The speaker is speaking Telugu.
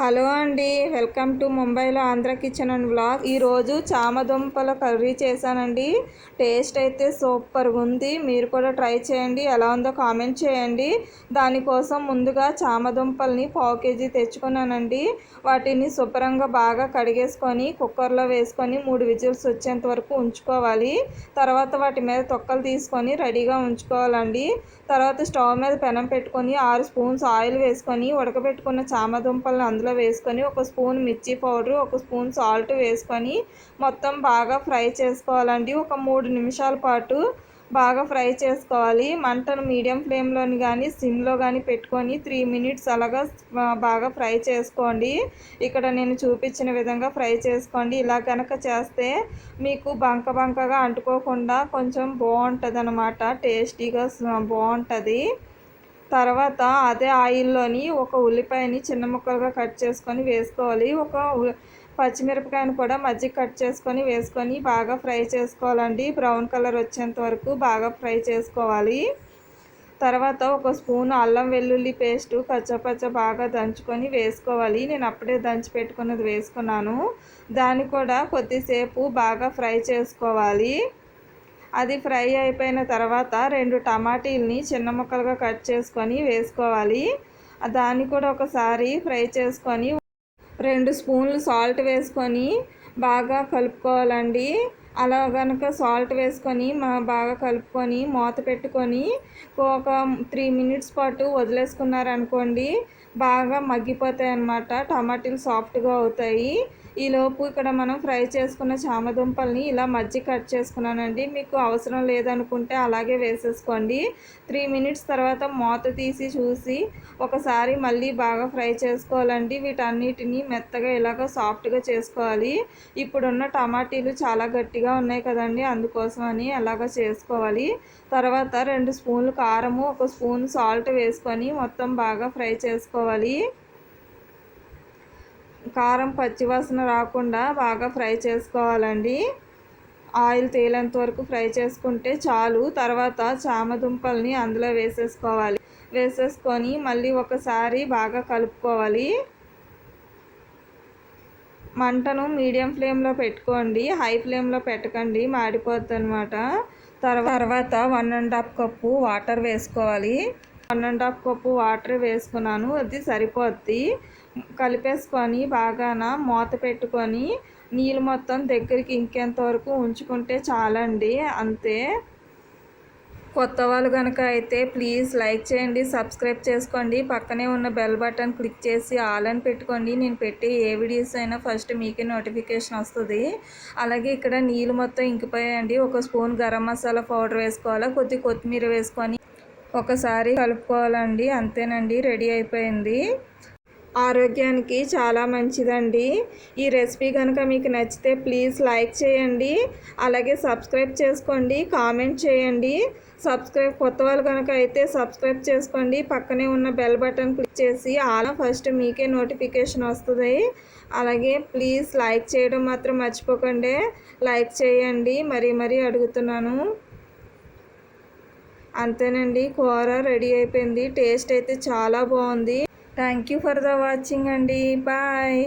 హలో అండి వెల్కమ్ టు ముంబైలో ఆంధ్ర కిచెన్ అండ్ బ్లాగ్ ఈరోజు చామదుంపల కర్రీ చేశానండి. టేస్ట్ అయితే సూపర్గా ఉంది. మీరు కూడా ట్రై చేయండి. ఎలా ఉందో కామెంట్ చేయండి. దానికోసం ముందుగా చామదుంపల్ని పావు కేజీ తెచ్చుకున్నానండి. వాటిని శుభ్రంగా బాగా కడిగేసుకొని కుక్కర్లో వేసుకొని మూడు విజిల్స్ వచ్చేంత వరకు ఉంచుకోవాలి. తర్వాత వాటి మీద తొక్కలు తీసుకొని రెడీగా ఉంచుకోవాలండి. తర్వాత స్టవ్ మీద పెనం పెట్టుకొని ఆరు స్పూన్స్ ఆయిల్ వేసుకొని ఉడకబెట్టుకున్న చామదుంపలను అందులో అందులో వేసుకొని ఒక స్పూన్ మిర్చి పౌడర్ ఒక స్పూన్ సాల్ట్ వేసుకొని మొత్తం బాగా ఫ్రై చేసుకోవాలండి. ఒక మూడు నిమిషాల పాటు బాగా ఫ్రై చేసుకోవాలి. మంటను మీడియం ఫ్లేమ్లోని కానీ సిమ్లో కానీ పెట్టుకొని త్రీ మినిట్స్ అలాగా బాగా ఫ్రై చేసుకోండి. ఇక్కడ నేను చూపించిన విధంగా ఫ్రై చేసుకోండి. ఇలా కనుక చేస్తే మీకు బంక బంకగా అంటుకోకుండా కొంచెం బాగుంటుంది అన్నమాట టేస్టీగా బాగుంటుంది. తర్వాత అదే ఆయిల్లోని ఒక ఉల్లిపాయని చిన్న ముక్కలుగా కట్ చేసుకొని వేసుకోవాలి. ఒక పచ్చిమిరపకాయను కూడా మజ్జిగ కట్ చేసుకొని వేసుకొని బాగా ఫ్రై చేసుకోవాలండి. బ్రౌన్ కలర్ వచ్చేంత వరకు బాగా ఫ్రై చేసుకోవాలి. తర్వాత ఒక స్పూన్ అల్లం వెల్లుల్లి పేస్టు పచ్చపచ్చ బాగా దంచుకొని వేసుకోవాలి. నేను అప్పుడే దంచి పెట్టుకున్నది వేసుకున్నాను. దాన్ని కూడా కొద్దిసేపు బాగా ఫ్రై చేసుకోవాలి. అది ఫ్రై అయిపోయిన తర్వాత రెండు టమాటీల్ని చిన్న ముక్కలుగా కట్ చేసుకొని వేసుకోవాలి. దాన్ని కూడా ఒకసారి ఫ్రై చేసుకొని రెండు స్పూన్లు సాల్ట్ వేసుకొని బాగా కలుపుకోవాలండి. అలా కనుక సాల్ట్ వేసుకొని మా బాగా కలుపుకొని మూత పెట్టుకొని ఒక త్రీ మినిట్స్ పాటు వదిలేసుకున్నారనుకోండి బాగా మగ్గిపోతాయి అన్నమాట టమాటీలు సాఫ్ట్గా అవుతాయి. ఈలోపు ఇక్కడ మనం ఫ్రై చేసుకున్న చామదుంపల్ని ఇలా మజ్జి కట్ చేసుకున్నానండి. మీకు అవసరం లేదనుకుంటే అలాగే వేసేసుకోండి. త్రీ మినిట్స్ తర్వాత మూత తీసి చూసి ఒకసారి మళ్ళీ బాగా ఫ్రై చేసుకోవాలండి. వీటన్నిటిని మెత్తగా ఇలాగ సాఫ్ట్గా చేసుకోవాలి. ఇప్పుడున్న టమాటీలు చాలా గట్టిగా ఉన్నాయి కదండి. అందుకోసం అని అలాగ చేసుకోవాలి. తర్వాత రెండు స్పూన్లు కారము ఒక స్పూన్ సాల్ట్ వేసుకొని మొత్తం బాగా ఫ్రై చేసుకోవాలి. కారం పచ్చివాసన రాకుండా బాగా ఫ్రై చేసుకోవాలండి. ఆయిల్ తేలేంత వరకు ఫ్రై చేసుకుంటే చాలు. తర్వాత చామదుంపల్ని అందులో వేసేసుకోవాలి. వేసేసుకొని మళ్ళీ ఒకసారి బాగా కలుపుకోవాలి. మంటను మీడియం ఫ్లేమ్లో పెట్టుకోండి. హై ఫ్లేమ్లో పెట్టకండి. మాడిపోద్ది అనమాట తర్వాత one and half cup water వేసుకోవాలి. One and half cup water వేసుకున్నాను అది సరిపోద్ది. కలిపేసుకొని బాగాన మూత పెట్టుకొని నీళ్ళు మొత్తం దగ్గరికి ఇంకెంత వరకు ఉంచుకుంటే చాలండి అంతే. కొత్త వాళ్ళు కనుక అయితే ప్లీజ్ లైక్ చేయండి సబ్స్క్రైబ్ చేసుకోండి పక్కనే ఉన్న బెల్ బటన్ క్లిక్ చేసి ఆల్ అని పెట్టుకోండి. నేను పెట్టే ఏ వీడియోస్ అయినా ఫస్ట్ మీకే నోటిఫికేషన్ వస్తుంది. అలాగే ఇక్కడ నీళ్ళు మొత్తం ఇంకిపోయాయండి. ఒక స్పూన్ గరం మసాలా పౌడర్ వేసుకోవాలి కొద్ది కొత్తిమీర వేసుకొని ఒకసారి కలుపుకోవాలండి అంతేనండి రెడీ అయిపోయింది. ఆరోగ్యానికి చాలా మంచిదండి. ఈ రెసిపీ కనుక మీకు నచ్చితే ప్లీజ్ లైక్ చేయండి అలాగే సబ్స్క్రైబ్ చేసుకోండి కామెంట్ చేయండి. సబ్స్క్రైబ్ కొత్త వాళ్ళు కనుక అయితే సబ్స్క్రైబ్ చేసుకోండి. పక్కనే ఉన్న బెల్ బటన్ క్లిక్ చేసి అలా ఫస్ట్ మీకే నోటిఫికేషన్ వస్తుంది. అలాగే ప్లీజ్ లైక్ చేయడం మాత్రం మర్చిపోకండి. లైక్ చేయండి. మరీ మరీ అడుగుతున్నాను. అంతేనండి. కూర రెడీ అయిపోయింది. టేస్ట్ అయితే చాలా బాగుంది. Thank you for the watching అండి. బాయ్.